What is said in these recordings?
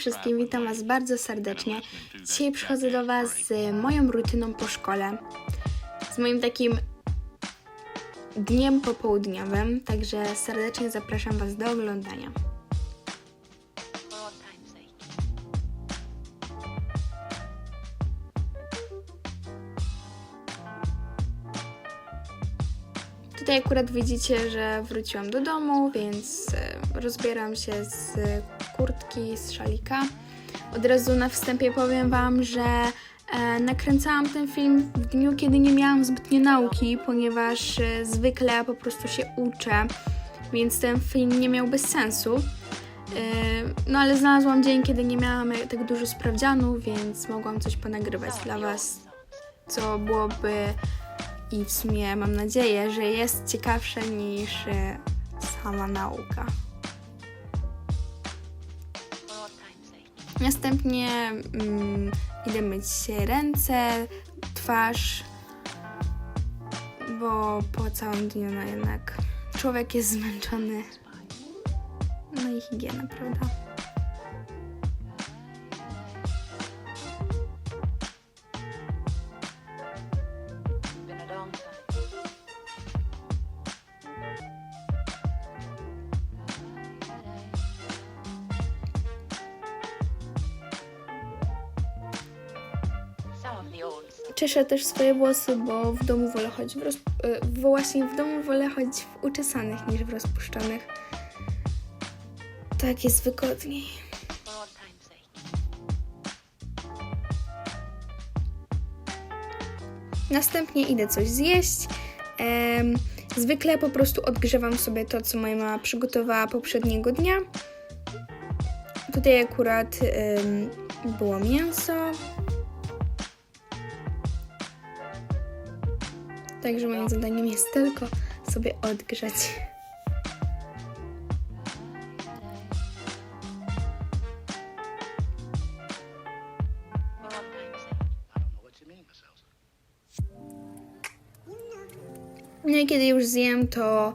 wszystkim, witam Was bardzo serdecznie. Dzisiaj przychodzę do Was z moją rutyną po szkole, z moim takim dniem popołudniowym, także serdecznie zapraszam Was do oglądania. Tutaj akurat widzicie, że wróciłam do domu, więc e, rozbieram się z kurtki, z szalika. Od razu na wstępie powiem Wam, że e, nakręcałam ten film w dniu, kiedy nie miałam zbytnio nauki, ponieważ e, zwykle po prostu się uczę, więc ten film nie miałby sensu. E, No ale znalazłam dzień, kiedy nie miałam tak dużo sprawdzianów, więc mogłam coś ponagrywać dla Was, co byłoby i w sumie mam nadzieję, że jest ciekawsze niż e, sama nauka. Następnie mm, idę myć się ręce, twarz, bo po całym dniu no jednak człowiek jest zmęczony. No i higiena, prawda? Czeszę też swoje włosy, bo w domu wolę chodzić w roz... e, właśnie w domu wolę chodzić w uczesanych niż w rozpuszczonych. Tak jest wygodniej. Następnie idę coś zjeść. Em, zwykle po prostu odgrzewam sobie to, co moja mama przygotowała poprzedniego dnia. Tutaj akurat było mięso. Także moim zadaniem jest tylko sobie odgrzać. No i kiedy już zjem, to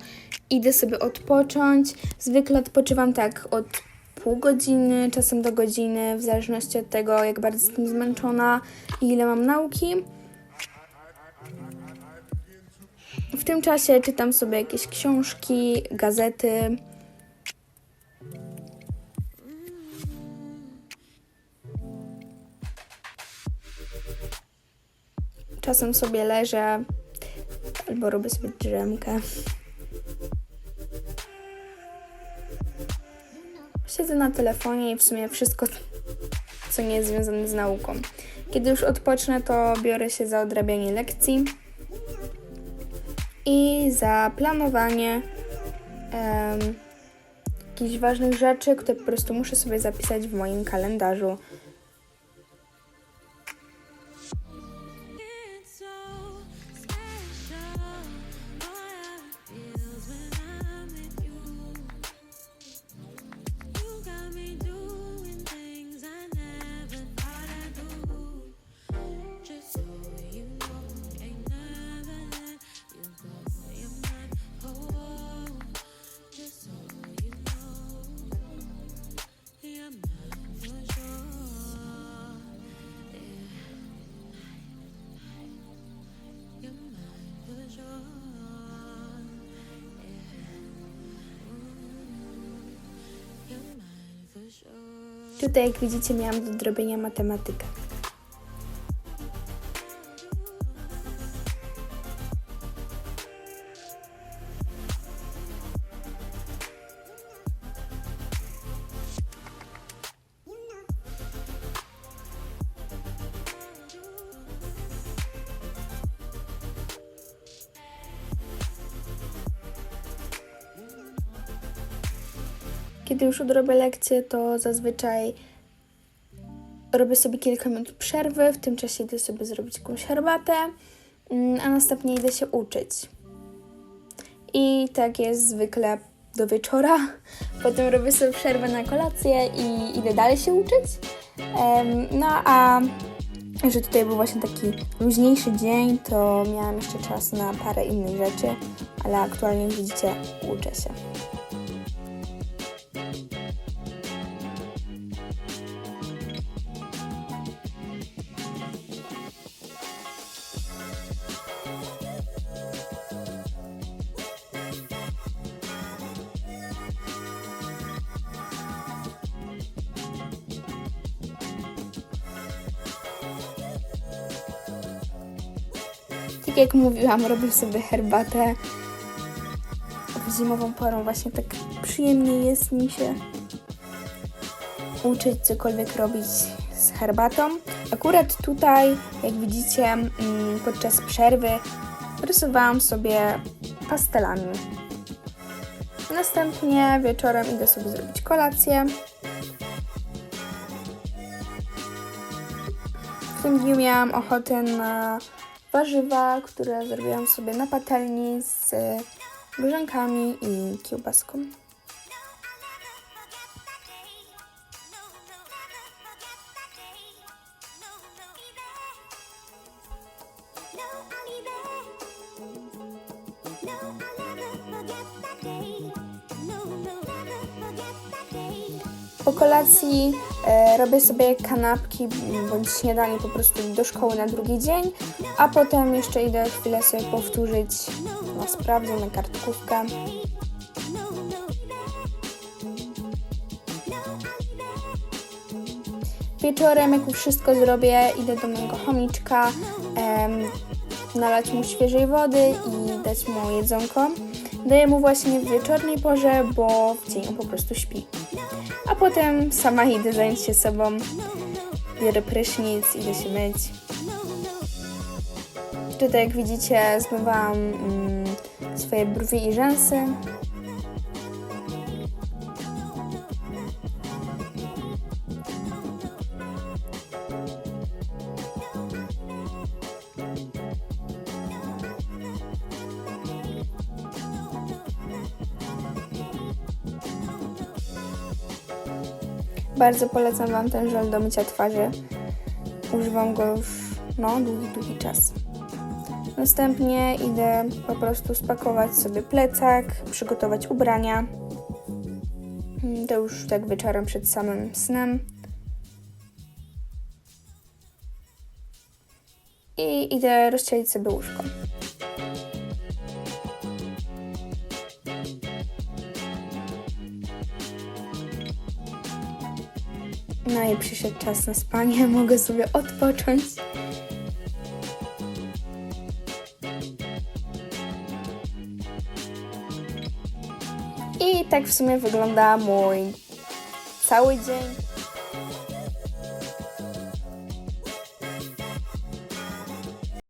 idę sobie odpocząć. Zwykle odpoczywam tak od pół godziny, czasem do godziny, w zależności od tego, jak bardzo jestem zmęczona i ile mam nauki. W tym czasie czytam sobie jakieś książki, gazety. Czasem sobie leżę albo robię sobie drzemkę. Siedzę na telefonie i w sumie wszystko, co nie jest związane z nauką. Kiedy już odpocznę, to biorę się za odrabianie lekcji i za planowanie em, jakichś ważnych rzeczy, które po prostu muszę sobie zapisać w moim kalendarzu. Tutaj, jak widzicie, miałam do zrobienia matematykę. Kiedy już odrobię lekcję, to zazwyczaj robię sobie kilka minut przerwy, w tym czasie idę sobie zrobić jakąś herbatę, mm, a następnie idę się uczyć. I tak jest zwykle do wieczora. Potem robię sobie przerwę na kolację i idę dalej się uczyć. No a że tutaj był właśnie taki luźniejszy dzień, to miałam jeszcze czas na parę innych rzeczy, ale aktualnie widzicie uczę się. Tak jak mówiłam, robię sobie herbatę. W zimową porą właśnie tak przyjemnie jest mi się uczyć cokolwiek robić z herbatą. Akurat tutaj, jak widzicie, mm, podczas przerwy rysowałam sobie pastelami. Następnie wieczorem idę sobie zrobić kolację. W tym dniu miałam ochotę na warzywa, które zrobiłam sobie na patelni z grzankami i kiełbaską. Po kolacji e, robię sobie kanapki bądź śniadanie po prostu do szkoły na drugi dzień, a potem jeszcze idę chwilę sobie powtórzyć na sprawdzian, na kartkówkę. Wieczorem, jak już wszystko zrobię, idę do mojego chomiczka, em, nalać mu świeżej wody i dać mu jedzonko. Daję mu właśnie w wieczornej porze, bo w dzień on po prostu śpi. A potem sama idę zająć się sobą, biorę prysznic, idę się myć. Tutaj jak widzicie zmywałam mm, swoje brwi i rzęsy. Bardzo polecam Wam ten żel do mycia twarzy. Używam go już no, długi, długi czas. Następnie idę po prostu spakować sobie plecak, przygotować ubrania. Mm, To już tak wieczorem przed samym snem. I idę rozcielić sobie łóżko. Przyszedł czas na spanie, mogę sobie odpocząć. I tak w sumie wygląda mój cały dzień.